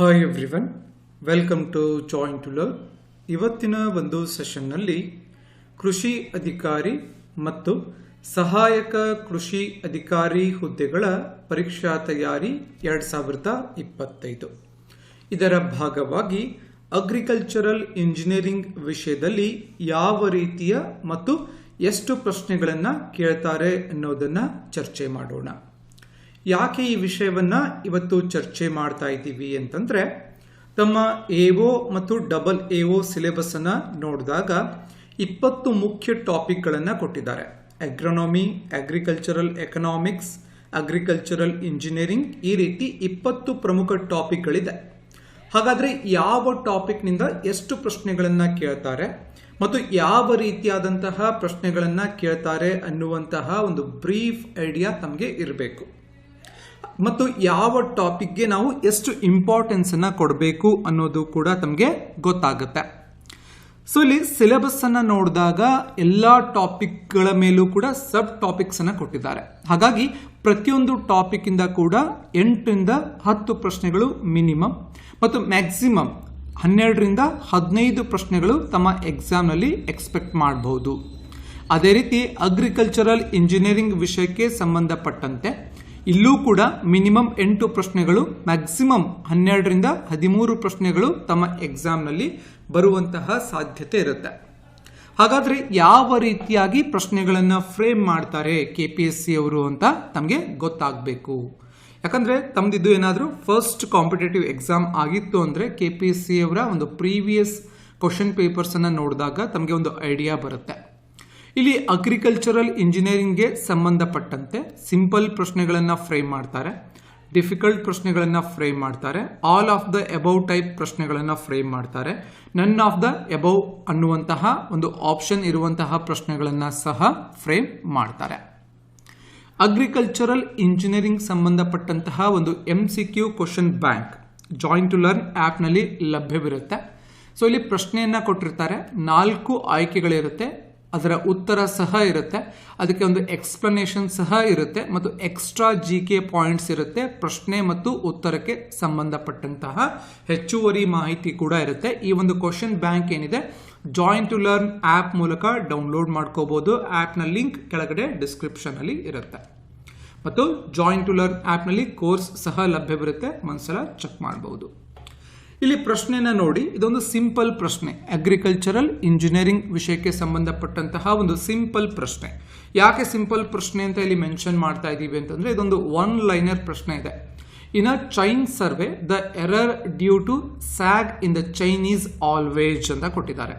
Hi everyone welcome to join to learn ಇವತ್ತಿನ ಒಂದು ಸೆಷನ್ನಲ್ಲಿ ಕೃಷಿ ಅಧಿಕಾರಿ ಮತ್ತು ಸಹಾಯಕ ಕೃಷಿ ಅಧಿಕಾರಿ ಹುದ್ದೆಗಳ ಪರೀಕ್ಷಾ ತಯಾರಿ ಎರಡು ಸಾವಿರದ ಇಪ್ಪತ್ತೈದು. ಇದರ ಭಾಗವಾಗಿ ಅಗ್ರಿಕಲ್ಚರಲ್ ಇಂಜಿನಿಯರಿಂಗ್ ವಿಷಯದಲ್ಲಿ ಯಾವ ರೀತಿಯ ಮತ್ತು ಎಷ್ಟು ಪ್ರಶ್ನೆಗಳನ್ನು ಕೇಳ್ತಾರೆ ಅನ್ನೋದನ್ನು ಚರ್ಚೆ ಮಾಡೋಣ. ಯಾಕೆ ಈ ವಿಷಯವನ್ನು ಇವತ್ತು ಚರ್ಚೆ ಮಾಡ್ತಾ ಇದ್ದೀವಿ ಅಂತಂದರೆ, ತಮ್ಮ ಎ ಒ ಮತ್ತು ಡಬಲ್ ಎ ಒ ಸಿಲೆಬಸ್ಸನ್ನು ನೋಡಿದಾಗ ಇಪ್ಪತ್ತು ಮುಖ್ಯ ಟಾಪಿಕ್ಗಳನ್ನು ಕೊಟ್ಟಿದ್ದಾರೆ. Agronomy agricultural economics agricultural engineering ಈ ರೀತಿ ಇಪ್ಪತ್ತು ಪ್ರಮುಖ ಟಾಪಿಕ್ಗಳಿದೆ ಹಾಗಾದರೆ ಯಾವ ಟಾಪಿಕ್ನಿಂದ ಎಷ್ಟು ಪ್ರಶ್ನೆಗಳನ್ನು ಕೇಳ್ತಾರೆ ಮತ್ತು ಯಾವ ರೀತಿಯಾದಂತಹ ಪ್ರಶ್ನೆಗಳನ್ನು ಕೇಳ್ತಾರೆ ಅನ್ನುವಂತಹ ಒಂದು ಬ್ರೀಫ್ ಐಡಿಯಾ ತಮಗೆ ಇರಬೇಕು. ಮತ್ತು ಯಾವ ಟಾಪಿಕ್ಗೆ ನಾವು ಎಷ್ಟು ಇಂಪಾರ್ಟೆನ್ಸ್ ಅನ್ನ ಕೊಡಬೇಕು ಅನ್ನೋದು ಕೂಡ ತಮಗೆ ಗೊತ್ತಾಗುತ್ತೆ. ಸೊ, ಇಲ್ಲಿ ಸಿಲೆಬಸ್ ಅನ್ನ ನೋಡಿದಾಗ ಎಲ್ಲ ಟಾಪಿಕ್ಗಳ ಮೇಲೂ ಕೂಡ ಸಬ್ ಟಾಪಿಕ್ಸ್ ಅನ್ನ ಕೊಟ್ಟಿದ್ದಾರೆ. ಹಾಗಾಗಿ ಪ್ರತಿಯೊಂದು ಟಾಪಿಕ್ಕಿಂದ ಕೂಡ ಎಂಟರಿಂದ ಹತ್ತು ಪ್ರಶ್ನೆಗಳು ಮಿನಿಮಮ್ ಮತ್ತು ಮ್ಯಾಕ್ಸಿಮಮ್ ಹನ್ನೆರಡರಿಂದ ಹದಿನೈದು ಪ್ರಶ್ನೆಗಳು ತಮ್ಮ ಎಕ್ಸಾಮ್ನಲ್ಲಿ ಎಕ್ಸ್ಪೆಕ್ಟ್ ಮಾಡಬಹುದು ಅದೇ ರೀತಿ ಅಗ್ರಿಕಲ್ಚರಲ್ ಇಂಜಿನಿಯರಿಂಗ್ ವಿಷಯಕ್ಕೆ ಸಂಬಂಧಪಟ್ಟಂತೆ ಇಲ್ಲೂ ಕೂಡ ಮಿನಿಮಮ್ ಎಂಟು ಪ್ರಶ್ನೆಗಳು, ಮ್ಯಾಕ್ಸಿಮಮ್ ಹನ್ನೆರಡರಿಂದ ಹದಿಮೂರು ಪ್ರಶ್ನೆಗಳು ತಮ್ಮ ಎಕ್ಸಾಮ್ನಲ್ಲಿ ಬರುವಂತಹ ಸಾಧ್ಯತೆ ಇರುತ್ತೆ. ಹಾಗಾದರೆ ಯಾವ ರೀತಿಯಾಗಿ ಪ್ರಶ್ನೆಗಳನ್ನು ಫ್ರೇಮ್ ಮಾಡ್ತಾರೆ ಕೆ ಪಿ ಎಸ್ ಸಿ ಅವರು ಅಂತ ತಮಗೆ ಗೊತ್ತಾಗಬೇಕು. ಯಾಕಂದರೆ ತಮ್ಮದಿದ್ದು ಏನಾದರೂ ಫಸ್ಟ್ ಕಾಂಪಿಟೇಟಿವ್ ಎಕ್ಸಾಮ್ ಆಗಿತ್ತು ಅಂದರೆ ಕೆ ಪಿ ಎಸ್ ಸಿ ಅವರ ಒಂದು ಪ್ರೀವಿಯಸ್ ಕ್ವಶನ್ ಪೇಪರ್ಸನ್ನು ನೋಡಿದಾಗ ತಮಗೆ ಒಂದು ಐಡಿಯಾ ಬರುತ್ತೆ. ಇಲ್ಲಿ ಅಗ್ರಿಕಲ್ಚರಲ್ ಇಂಜಿನಿಯರಿಂಗ್ಗೆ ಸಂಬಂಧಪಟ್ಟಂತೆ ಸಿಂಪಲ್ ಪ್ರಶ್ನೆಗಳನ್ನು ಫ್ರೇಮ್ ಮಾಡ್ತಾರೆ ಡಿಫಿಕಲ್ಟ್ ಪ್ರಶ್ನೆಗಳನ್ನು ಫ್ರೇಮ್ ಮಾಡ್ತಾರೆ all of the above type ಪ್ರಶ್ನೆಗಳನ್ನು ಫ್ರೇಮ್ ಮಾಡ್ತಾರೆ ನನ್ ಆಫ್ ದ ಎಬೌವ್ ಅನ್ನುವಂತಹ ಒಂದು ಆಪ್ಷನ್ ಇರುವಂತಹ ಪ್ರಶ್ನೆಗಳನ್ನು ಸಹ ಫ್ರೇಮ್ ಮಾಡ್ತಾರೆ. ಅಗ್ರಿಕಲ್ಚರಲ್ ಇಂಜಿನಿಯರಿಂಗ್ ಸಂಬಂಧಪಟ್ಟಂತಹ ಒಂದು M C Q question bank join to learn ಆ್ಯಪ್ನಲ್ಲಿ ಲಭ್ಯವಿರುತ್ತೆ. ಸೊ ಇಲ್ಲಿ ಪ್ರಶ್ನೆಯನ್ನು ಕೊಟ್ಟಿರ್ತಾರೆ, ನಾಲ್ಕು ಆಯ್ಕೆಗಳಿರುತ್ತೆ. ಅದರ ಉತ್ತರ ಸಹ ಇರುತ್ತೆ. ಅದಕ್ಕೆ ಒಂದು ಎಕ್ಸ್ಪ್ಲನೇಷನ್ ಸಹ ಇರುತ್ತೆ ಮತ್ತು ಎಕ್ಸ್ಟ್ರಾ ಜಿ ಕೆ ಪಾಯಿಂಟ್ಸ್ ಇರುತ್ತೆ. ಪ್ರಶ್ನೆ ಮತ್ತು ಉತ್ತರಕ್ಕೆ ಸಂಬಂಧಪಟ್ಟಂತಹ ಹೆಚ್ಚುವರಿ ಮಾಹಿತಿ ಕೂಡ ಇರುತ್ತೆ. ಈ ಒಂದು ಕ್ವಶನ್ ಬ್ಯಾಂಕ್ ಏನಿದೆ? ಜಾಯಿನ್ ಟು ಲರ್ನ್ ಆ್ಯಪ್ ಮೂಲಕ ಡೌನ್ಲೋಡ್ ಮಾಡ್ಕೋಬೋದು. ಆ್ಯಪ್ನ ಲಿಂಕ್ ಕೆಳಗಡೆ ಡಿಸ್ಕ್ರಿಪ್ಷನಲ್ಲಿ ಇರುತ್ತೆ. ಮತ್ತು ಜಾಯಿನ್ ಟು ಲರ್ನ್ ಆ್ಯಪ್ನಲ್ಲಿ ಕೋರ್ಸ್ ಸಹ ಲಭ್ಯವಿರುತ್ತೆ ಒಂದ್ಸಲ ಚೆಕ್ ಮಾಡಬಹುದು ಇಲ್ಲಿ ಪ್ರಶ್ನೆನ ನೋಡಿ, ಇದೊಂದು ಸಿಂಪಲ್ ಪ್ರಶ್ನೆ ಅಗ್ರಿಕಲ್ಚರಲ್ ಇಂಜಿನಿಯರಿಂಗ್ ವಿಷಯಕ್ಕೆ ಸಂಬಂಧಪಟ್ಟಂತಹ ಒಂದು ಸಿಂಪಲ್ ಪ್ರಶ್ನೆ. ಯಾಕೆ ಸಿಂಪಲ್ ಪ್ರಶ್ನೆ ಅಂತ ಇಲ್ಲಿ ಮೆನ್ಷನ್ ಮಾಡ್ತಾ ಇದ್ದೀವಿ ಅಂತಂದ್ರೆ, ಇದೊಂದು ಒನ್ ಲೈನರ್ ಪ್ರಶ್ನೆ ಇದೆ. In a chain survey the error due to sag in the chain is always ಅಂತ ಕೊಟ್ಟಿದ್ದಾರೆ.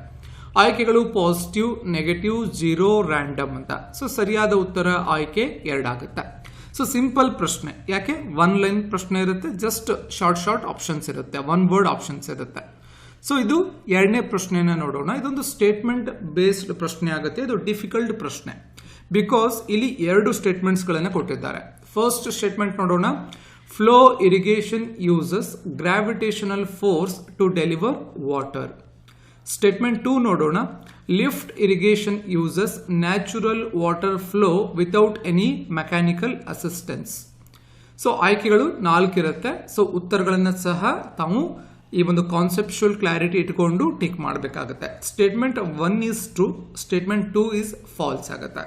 ಆಯ್ಕೆಗಳು ಪಾಸಿಟಿವ್ ನೆಗೆಟಿವ್ ಜೀರೋ ರ್ಯಾಂಡಮ್ ಅಂತ. ಸೊ ಸರಿಯಾದ ಉತ್ತರ ಆಯ್ಕೆ ಎರಡಾಗುತ್ತೆ. ಸೊ ಸಿಂಪಲ್ ಪ್ರಶ್ನೆ. ಯಾಕೆ? ಒನ್ ಲೈನ್ ಪ್ರಶ್ನೆ ಇರುತ್ತೆ ಜಸ್ಟ್ ಶಾರ್ಟ್ ಶಾರ್ಟ್ ಆಪ್ಷನ್ಸ್ ಇರುತ್ತೆ. ಒನ್ ವರ್ಡ್ ಆಪ್ಷನ್ಸ್ ಇರುತ್ತೆ. ಸೊ ಇದು ಎರಡನೇ ಪ್ರಶ್ನೆನ ನೋಡೋಣ. ಇದೊಂದು ಸ್ಟೇಟ್ಮೆಂಟ್ ಬೇಸ್ಡ್ ಪ್ರಶ್ನೆ ಆಗುತ್ತೆ. ಇದು ಡಿಫಿಕಲ್ಟ್ ಪ್ರಶ್ನೆ. ಬಿಕಾಸ್ ಇಲ್ಲಿ ಎರಡು ಸ್ಟೇಟ್ಮೆಂಟ್ಸ್ಗಳನ್ನು ಕೊಟ್ಟಿದ್ದಾರೆ. ಫಸ್ಟ್ ಸ್ಟೇಟ್ಮೆಂಟ್ ನೋಡೋಣ. Flow irrigation uses gravitational force to deliver water statement two ನೋಡೋಣ. Lift irrigation uses natural water flow without any mechanical assistance so ಆಯ್ಕೆಗಳು ನಾಲ್ಕಿರುತ್ತೆ. ಸೊ ಉತ್ತರಗಳನ್ನು ಸಹ ತಾವು ಈ ಒಂದು ಕಾನ್ಸೆಪ್ಚುಯಲ್ ಕ್ಲಾರಿಟಿ ಇಟ್ಕೊಂಡು ಟಿಕ್ ಮಾಡಬೇಕಾಗುತ್ತೆ. Statement one is true statement two is false ಆಗುತ್ತೆ.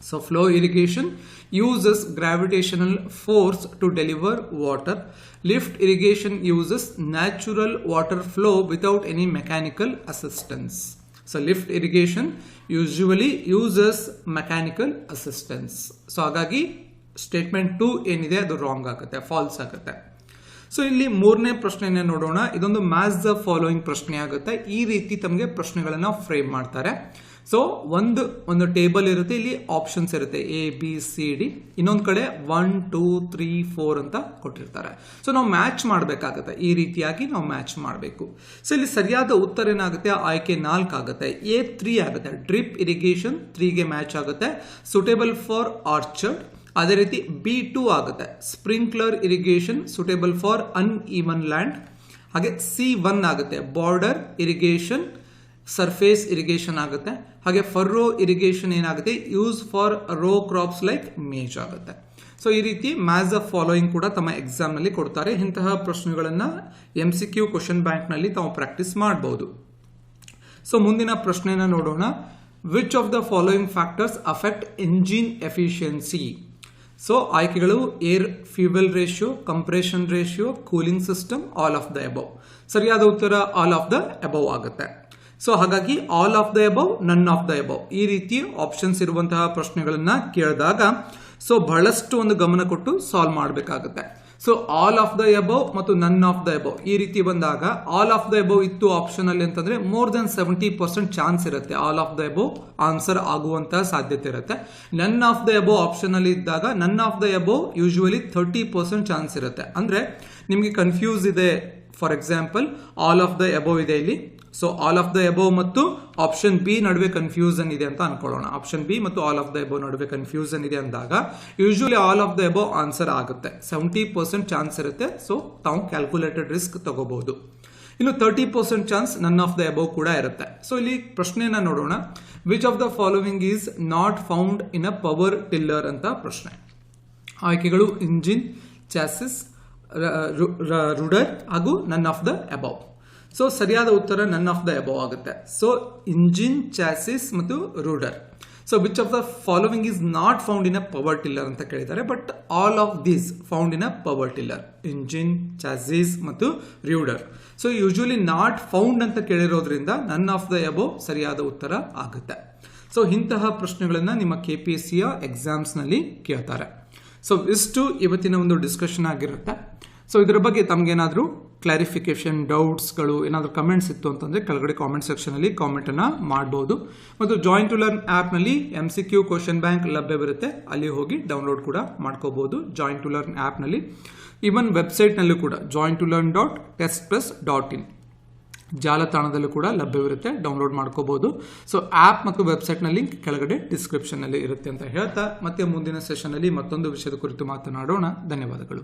So flow irrigation uses gravitational force to deliver water lift irrigation uses natural water flow without any mechanical assistance so lift irrigation usually uses mechanical assistance so ಹಾಗಾಗಿ statement two ಏನಿದೆ ಅದು wrong ಆಗುತ್ತೆ falls ಆಗುತ್ತೆ. So ಇಲ್ಲಿ ಮೂರನೇ ಪ್ರಶ್ನೆಯನ್ನೇ ನೋಡೋಣ. ಇದೊಂದು match the following ಪ್ರಶ್ನೆ ಆಗುತ್ತೆ. ಈ ರೀತಿ ತಮಗೆ ಪ್ರಶ್ನೆಗಳನ್ನು ಫ್ರೇಮ್ ಮಾಡ್ತಾರೆ. ಸೊ ಒಂದು ಒಂದು ಟೇಬಲ್ ಇರುತ್ತೆ, ಇಲ್ಲಿ ಆಪ್ಷನ್ಸ್ ಇರುತ್ತೆ. ಎ ಬಿ ಸಿ ಡಿ ಇನ್ನೊಂದು ಕಡೆ ಒನ್ ಟೂ ತ್ರೀ ಫೋರ್ ಅಂತ ಕೊಟ್ಟಿರ್ತಾರೆ. ಸೊ ನಾವು ಮ್ಯಾಚ್ ಮಾಡಬೇಕಾಗುತ್ತೆ. ಈ ರೀತಿಯಾಗಿ ನಾವು ಮ್ಯಾಚ್ ಮಾಡಬೇಕು. ಸೊ ಇಲ್ಲಿ ಸರಿಯಾದ ಉತ್ತರ ಏನಾಗುತ್ತೆ? ಆಯ್ಕೆ ನಾಲ್ಕು ಆಗುತ್ತೆ. ಎ ತ್ರೀ ಆಗುತ್ತೆ. ಡ್ರಿಪ್ ಇರಿಗೇಷನ್ ತ್ರೀಗೆ ಮ್ಯಾಚ್ ಆಗುತ್ತೆ. ಸುಟೇಬಲ್ ಫಾರ್ ಆರ್ಚರ್ಡ್ ಅದೇ ರೀತಿ ಬಿ ಟು ಆಗುತ್ತೆ. Sprinkler irrigation suitable for uneven land ಹಾಗೆ ಸಿ ಒನ್ ಆಗುತ್ತೆ. ಬಾರ್ಡರ್ ಇರಿಗೇಷನ್ ಸರ್ಫೇಸ್ ಇರಿಗೇಷನ್ ಆಗುತ್ತೆ. ಹಾಗೆ ಫರ್ರೋ ಇರಿಗೇಷನ್ ಏನಾಗುತ್ತೆ? Use for row crops like maize ಆಗುತ್ತೆ. ಸೊ ಈ ರೀತಿ ಮ್ಯಾಸ್ ಆಫ್ ಫಾಲೋಯಿಂಗ್ ಕೂಡ ತಮ್ಮ ಎಕ್ಸಾಮ್ನಲ್ಲಿ ಕೊಡ್ತಾರೆ. ಇಂತಹ ಪ್ರಶ್ನೆಗಳನ್ನು ಎಂ ಸಿ ಕ್ಯೂ ಕ್ವಶನ್ ಬ್ಯಾಂಕ್ನಲ್ಲಿ ತಾವು ಪ್ರಾಕ್ಟೀಸ್ ಮಾಡಬಹುದು ಸೊ ಮುಂದಿನ ಪ್ರಶ್ನೆಯನ್ನು ನೋಡೋಣ. Which of the following factors affect engine efficiency so ಆಯ್ಕೆಗಳು air fuel ratio compression ratio cooling system all of the above ಸರಿಯಾದ ಉತ್ತರ ಆಲ್ ಆಫ್ ದ ಎಬವ್ ಆಗುತ್ತೆ. ಸೊ ಹಾಗಾಗಿ all of the above none of the above ಈ ರೀತಿ options ಇರುವಂತಹ ಪ್ರಶ್ನೆಗಳನ್ನ ಕೇಳಿದಾಗ ಸೊ ಬಹಳಷ್ಟು ಒಂದು ಗಮನ ಕೊಟ್ಟು ಸಾಲ್ವ್ ಮಾಡಬೇಕಾಗುತ್ತೆ. So all of the above ಮತ್ತು ನನ್ ಆಫ್ ದ ಎಬವ್ ಈ ರೀತಿ ಬಂದಾಗ ಆಲ್ ಆಫ್ ದ ಎಬವ್ ಇತ್ತು ಆಪ್ಷನ್ ಅಲ್ಲಿ ಅಂತಂದ್ರೆ more than seventy percent chance ಇರುತ್ತೆ. All of the above answer ಆಗುವಂತಹ ಸಾಧ್ಯತೆ ಇರುತ್ತೆ. ನನ್ ಆಫ್ ದ ಎಬವ್ ಆಪ್ಷನ್ ಅಲ್ಲಿ ಇದ್ದಾಗ none of the above usually thirty percent chance ಇರುತ್ತೆ. ಅಂದ್ರೆ, ನಿಮಗೆ ಕನ್ಫ್ಯೂಸ್ ಇದೆ. For example all of the above ಇದೆ ಇಲ್ಲಿ. So all of the above ಮತ್ತು ಆಪ್ಷನ್ ಬಿ ನಡುವೆ ಕನ್ಫ್ಯೂಸನ್ ಇದೆ ಅಂತ ಅನ್ಕೊಳ್ಳೋಣ. ಆಪ್ಷನ್ ಬಿ ಮತ್ತು ಆಲ್ ಆಫ್ ದ ಎಬೋ ನಡುವೆ ಕನ್ಫ್ಯೂಸನ್ ಇದೆ ಅಂದಾಗ usually all of the above answer ಆಗುತ್ತೆ. ಸೆವೆಂಟಿ ಪರ್ಸೆಂಟ್ ಚಾನ್ಸ್ ಇರುತ್ತೆ. ಸೊ ತಾವು ಕ್ಯಾಲ್ಕುಲೇಟೆಡ್ ರಿಸ್ಕ್ ತಗೋಬಹುದು. ಇನ್ನು thirty percent chance none of the above ಕೂಡ ಇರುತ್ತೆ. ಸೊ ಇಲ್ಲಿ ಪ್ರಶ್ನೆಯನ್ನ ನೋಡೋಣ. Which of the following is not found in a power tiller ಅಂತ ಪ್ರಶ್ನೆ. ಆಯ್ಕೆಗಳು ಇಂಜಿನ್ ಚಾಸಿಸ್ ರುಡರ್ ಹಾಗೂ ನನ್ ಆಫ್ ದ ಅಬವ್ ಸೊ ಸರಿಯಾದ ಉತ್ತರ ನನ್ ಆಫ್ ದ ಎಬೋ ಆಗುತ್ತೆ. ಸೊ ಇಂಜಿನ್ ಚಾಸಿಸ್ ಮತ್ತು rudder so which of the following is not found in a power tiller ಅಂತ ಕೇಳಿದ್ದಾರೆ. But all of these found in a power tiller engine chassis ಮತ್ತು rudder so usually not found ಅಂತ ಕೇಳಿರೋದ್ರಿಂದ ನನ್ of the above ಸರಿಯಾದ ಉತ್ತರ ಆಗುತ್ತೆ. So ಇಂತಹ ಪ್ರಶ್ನೆಗಳನ್ನು ನಿಮ್ಮ ಕೆ ಪಿ ಎಸ್ ಸಿಯ ಎಕ್ಸಾಮ್ಸ್ನಲ್ಲಿ ಕೇಳ್ತಾರೆ. ಸೊ ಇಷ್ಟು ಇವತ್ತಿನ ಒಂದು ಡಿಸ್ಕಷನ್ ಆಗಿರುತ್ತೆ. ಸೊ ಇದರ ಬಗ್ಗೆ ತಮಗೇನಾದರೂ ಕ್ಲಾರಿಫಿಕೇಶನ್ ಡೌಟ್ಸ್ಗಳು ಏನಾದರೂ ಕಮೆಂಟ್ಸ್ ಇತ್ತು ಅಂತಂದರೆ ಕೆಳಗಡೆ ಕಾಮೆಂಟ್ ಸೆಕ್ಷನಲ್ಲಿ ಕಾಮೆಂಟನ್ನು ಮಾಡ್ಬೋದು. ಮತ್ತು ಜಾಯಿನ್ ಟು ಲರ್ನ್ ಆ್ಯಪ್ನಲ್ಲಿ M C Q question bank ಲಭ್ಯವಿರುತ್ತೆ ಅಲ್ಲಿ ಹೋಗಿ ಡೌನ್ಲೋಡ್ ಕೂಡ ಮಾಡ್ಕೋಬೋದು ಜಾಯಿನ್ ಟು ಲರ್ನ್ ಆ್ಯಪ್ನಲ್ಲಿ ಈವನ್ ವೆಬ್ಸೈಟ್ನಲ್ಲೂ ಕೂಡ join to learn dot test plus dot in ಜಾಲತಾಣದಲ್ಲೂ ಕೂಡ ಲಭ್ಯವಿರುತ್ತೆ ಡೌನ್ಲೋಡ್ ಮಾಡ್ಕೋಬೋದು. ಸೊ ಆ್ಯಪ್ ಮತ್ತು ವೆಬ್ಸೈಟ್ನ ಲಿಂಕ್ ಕೆಳಗಡೆ ಡಿಸ್ಕ್ರಿಪ್ಷನ್ನಲ್ಲಿ ಇರುತ್ತೆ ಅಂತ ಹೇಳ್ತಾ, ಮತ್ತೆ ಮುಂದಿನ ಸೆಷನಲ್ಲಿ ಮತ್ತೊಂದು ವಿಷಯದ ಕುರಿತು ಮಾತನಾಡೋಣ. ಧನ್ಯವಾದಗಳು.